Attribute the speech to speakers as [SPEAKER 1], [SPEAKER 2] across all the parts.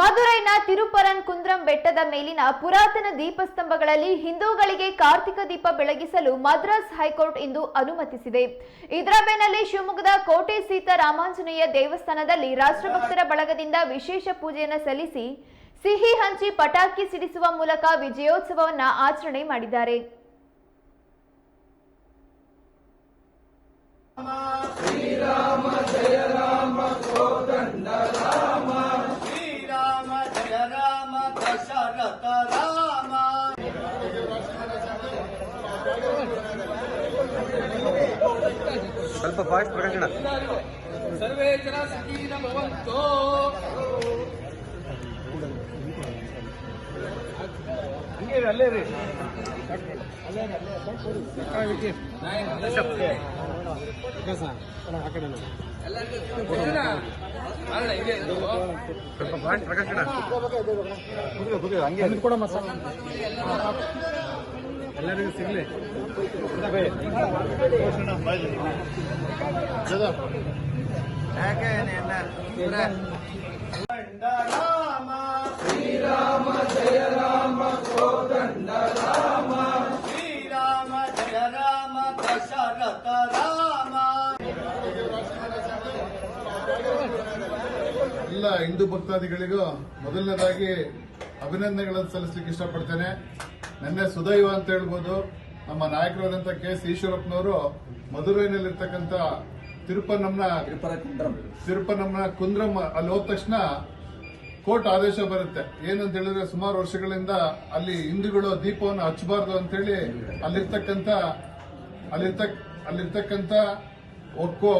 [SPEAKER 1] ಮದುರೈನ ತಿರುಪರನ್ ಕುಂದ್ರಂ ಬೆಟ್ಟದ ಮೇಲಿನ ಪುರಾತನ ದೀಪಸ್ತಂಭಗಳಲ್ಲಿ ಹಿಂದೂಗಳಿಗೆ ಕಾರ್ತಿಕ ದೀಪ ಬೆಳಗಿಸಲು ಮದ್ರಾಸ್ ಹೈಕೋರ್ಟ್ ಇಂದು ಅನುಮತಿಸಿದೆ. ಇದರ ಬೆನ್ನಲ್ಲೇ ಶಿವಮೊಗ್ಗದ ಕೋಟೆ ಸೀತಾರಾಮಾಂಜನೇಯ ದೇವಸ್ಥಾನದಲ್ಲಿ ರಾಷ್ಟ್ರಭಕ್ತರ ಬಳಗದಿಂದ ವಿಶೇಷ ಪೂಜೆಯನ್ನು ಸಲ್ಲಿಸಿ ಸಿಹಿ ಹಂಚಿ ಪಟಾಕಿ ಸಿಡಿಸುವ ಮೂಲಕ ವಿಜಯೋತ್ಸವವನ್ನು ಆಚರಣೆ ಮಾಡಿದ್ದಾರೆ.
[SPEAKER 2] Shriram
[SPEAKER 3] ಸ್ವಲ್ಪ ಫಾಸ್ಟ್ ಪ್ರಕಾಶನ
[SPEAKER 2] ಸರ್ವೇ ಜನ ಸುಖೀನ ಭವಂತು
[SPEAKER 3] ಸ್ವಲ್ಪ ಫಾಸ್ಟ್ ಪ್ರಕಾಶನ ಎಲ್ಲರಿಗೂ ಸಿಗ್ಲಿ
[SPEAKER 2] ರಾಮ
[SPEAKER 4] ಎಲ್ಲ ಹಿಂದೂ ಭಕ್ತಾದಿಗಳಿಗೂ ಮೊದಲನೇದಾಗಿ ಅಭಿನಂದನೆಗಳನ್ನು ಸಲ್ಲಿಸಲಿಕ್ಕೆ ಇಷ್ಟಪಡ್ತೇನೆ. ನಿನ್ನೆ ಸುದೈವ ಅಂತ ಹೇಳ್ಬೋದು ನಮ್ಮ ನಾಯಕರಾದಂಥ ಕೆ ಎಸ್ ಈಶ್ವರಪ್ಪನವರು ಮಧುರೈನಲ್ಲಿರ್ತಕ್ಕಂಥ ತಿರುಪನಂನ ತಿರುಪನಂನ ಕುಂದ್ರಂ ಅಲ್ಲಿ ಹೋದ ತಕ್ಷಣ ಕೋರ್ಟ್ ಆದೇಶ ಬರುತ್ತೆ. ಏನಂತ ಹೇಳಿದ್ರೆ ಸುಮಾರು ವರ್ಷಗಳಿಂದ ಅಲ್ಲಿ ಹಿಂದೂಗಳು ದೀಪವನ್ನು ಹಚ್ಚಬಾರ್ದು ಅಂತೇಳಿ ಅಲ್ಲಿರ್ತಕ್ಕಂಥ ಅಲ್ಲಿರ್ತಕ್ಕ ಅಲ್ಲಿರ್ತಕ್ಕಂಥ ಒಕ್ಕೋ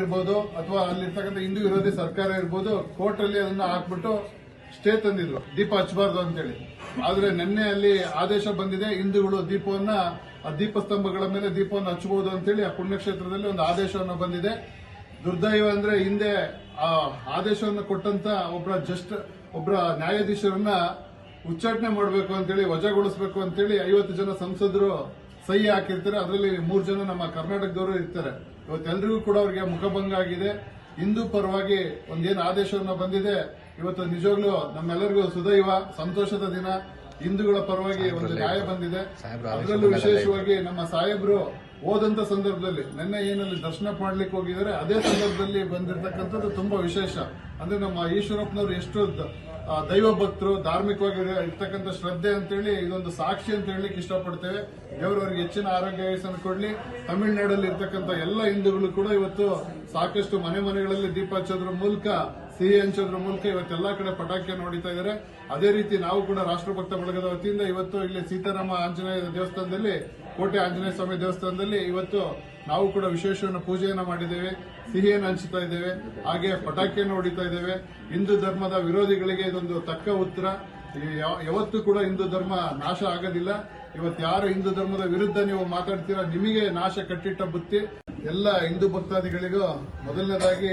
[SPEAKER 4] ಇರ್ಬೋದು, ಅಥವಾ ಅಲ್ಲಿರ್ತಕ್ಕಂಥ ಹಿಂದೂ ವಿರೋಧಿ ಸರ್ಕಾರ ಇರ್ಬೋದು ಕೋರ್ಟ್ ಅಲ್ಲಿ ಅದನ್ನ ಹಾಕ್ಬಿಟ್ಟು ಸ್ಟೇ ತಂದಿದ್ರು. ದೀಪ ಹಚ್ಚಬಾರ್ದು ಅಂತೇಳಿ. ಆದ್ರೆ ನಿನ್ನೆ ಅಲ್ಲಿ ಆದೇಶ ಬಂದಿದೆ, ಹಿಂದೂಗಳು ದೀಪವನ್ನ, ಆ ದೀಪಸ್ತಂಭಗಳ ಮೇಲೆ ದೀಪವನ್ನು ಹಚ್ಚಬಹುದು ಅಂತೇಳಿ ಆ ಪುಣ್ಯಕ್ಷೇತ್ರದಲ್ಲಿ ಒಂದು ಆದೇಶವನ್ನು ಬಂದಿದೆ. ದುರ್ದೈವ ಅಂದ್ರೆ ಹಿಂದೆ ಆ ಆದೇಶವನ್ನು ಕೊಟ್ಟಂತ ಒಬ್ಬರ ಜಸ್ಟ್ ಒಬ್ಬರ ನ್ಯಾಯಾಧೀಶರನ್ನ ಉಚ್ಚಾಟನೆ ಮಾಡಬೇಕು ಅಂತೇಳಿ, ವಜಾಗೊಳಿಸಬೇಕು ಅಂತೇಳಿ ಐವತ್ತು ಜನ ಸಂಸದರು ಸಹಿ ಹಾಕಿರ್ತಾರೆ. ಅದರಲ್ಲಿ ಮೂರು ಜನ ನಮ್ಮ ಕರ್ನಾಟಕದವರು ಇರ್ತಾರೆ. ಇವತ್ತೆಲ್ಲರಿಗೂ ಕೂಡ ಅವರಿಗೆ ಮುಖಭಂಗ ಆಗಿದೆ. ಹಿಂದೂ ಪರವಾಗಿ ಒಂದೇನು ಆದೇಶವನ್ನು ಬಂದಿದೆ. ಇವತ್ತು ನಿಜವಾಗ್ಲೂ ನಮ್ಮೆಲ್ಲರಿಗೂ ಸುದೈವ ಸಂತೋಷದ ದಿನ. ಹಿಂದೂಗಳ ಪರವಾಗಿ ಒಂದು ನ್ಯಾಯ ಬಂದಿದೆ. ಅದರಲ್ಲೂ ವಿಶೇಷವಾಗಿ ನಮ್ಮ ಸಾಹೇಬರು ಹೋದಂತ ಸಂದರ್ಭದಲ್ಲಿ ನಿನ್ನೆ ಏನಲ್ಲಿ ದರ್ಶನ ಮಾಡ್ಲಿಕ್ಕೆ ಹೋಗಿದ್ದಾರೆ, ಅದೇ ಸಂದರ್ಭದಲ್ಲಿ ಬಂದಿರತಕ್ಕಂಥದ್ದು ತುಂಬಾ ವಿಶೇಷ. ಅಂದ್ರೆ ನಮ್ಮ ಈಶ್ವರಪ್ಪನವರು ಎಷ್ಟು ದೈವ ಭಕ್ತರು, ಧಾರ್ಮಿಕವಾಗಿ ಇರ್ತಕ್ಕಂಥ ಶ್ರದ್ಧೆ ಅಂತೇಳಿ, ಇದೊಂದು ಸಾಕ್ಷಿ ಅಂತ ಹೇಳಲಿಕ್ಕೆ ಇಷ್ಟಪಡ್ತೇವೆ. ದೇವರವರಿಗೆ ಹೆಚ್ಚಿನ ಆರೋಗ್ಯ ವಯಸ್ಸನ್ನು ಕೊಡ್ಲಿ. ತಮಿಳುನಾಡಲ್ಲಿ ಇರ್ತಕ್ಕಂಥ ಎಲ್ಲ ಹಿಂದೂಗಳು ಕೂಡ ಇವತ್ತು ಸಾಕಷ್ಟು ಮನೆ ಮನೆಗಳಲ್ಲಿ ದೀಪ ಹಚ್ಚೋದ್ರ ಮೂಲಕ, ಸಿಹಿ ಹಂಚೋದ್ರ ಮೂಲಕ ಇವತ್ತೆಲ್ಲ ಕಡೆ ಪಟಾಕಿಯನ್ನು ಹೊಡಿತಾ ಇದ್ದಾರೆ. ಅದೇ ರೀತಿ ನಾವು ಕೂಡ ರಾಷ್ಟ್ರಭಕ್ತ ಬಳಗದ ವತಿಯಿಂದ ಇವತ್ತು ಇಲ್ಲಿ ಸೀತಾರಾಮ ಆಂಜನೇಯ ದೇವಸ್ಥಾನದಲ್ಲಿ ಕೋಟೆ ಆಂಜನೇಯ ಸ್ವಾಮಿ ದೇವಸ್ಥಾನದಲ್ಲಿ ಇವತ್ತು ನಾವು ಕೂಡ ವಿಶೇಷವನ್ನು ಪೂಜೆಯನ್ನು ಮಾಡಿದ್ದೇವೆ, ಸಿಹಿಯನ್ನು ಹಂಚುತ್ತಾ ಇದ್ದೇವೆ, ಹಾಗೆ ಪಟಾಕಿಯನ್ನು ಹೊಡಿತಾ ಇದ್ದೇವೆ. ಹಿಂದೂ ಧರ್ಮದ ವಿರೋಧಿಗಳಿಗೆ ಇದೊಂದು ತಕ್ಕ ಉತ್ತರ. ಯಾವತ್ತೂ ಕೂಡ ಹಿಂದೂ ಧರ್ಮ ನಾಶ ಆಗೋದಿಲ್ಲ. ಇವತ್ತು ಯಾರು ಹಿಂದೂ ಧರ್ಮದ ವಿರುದ್ಧ ನೀವು ಮಾತಾಡ್ತೀರಾ, ನಿಮಗೆ ನಾಶ ಕಟ್ಟಿಟ್ಟ ಬುತ್ತಿ. ಎಲ್ಲ ಹಿಂದೂ ಭಕ್ತಾದಿಗಳಿಗೂ ಮೊದಲನೇದಾಗಿ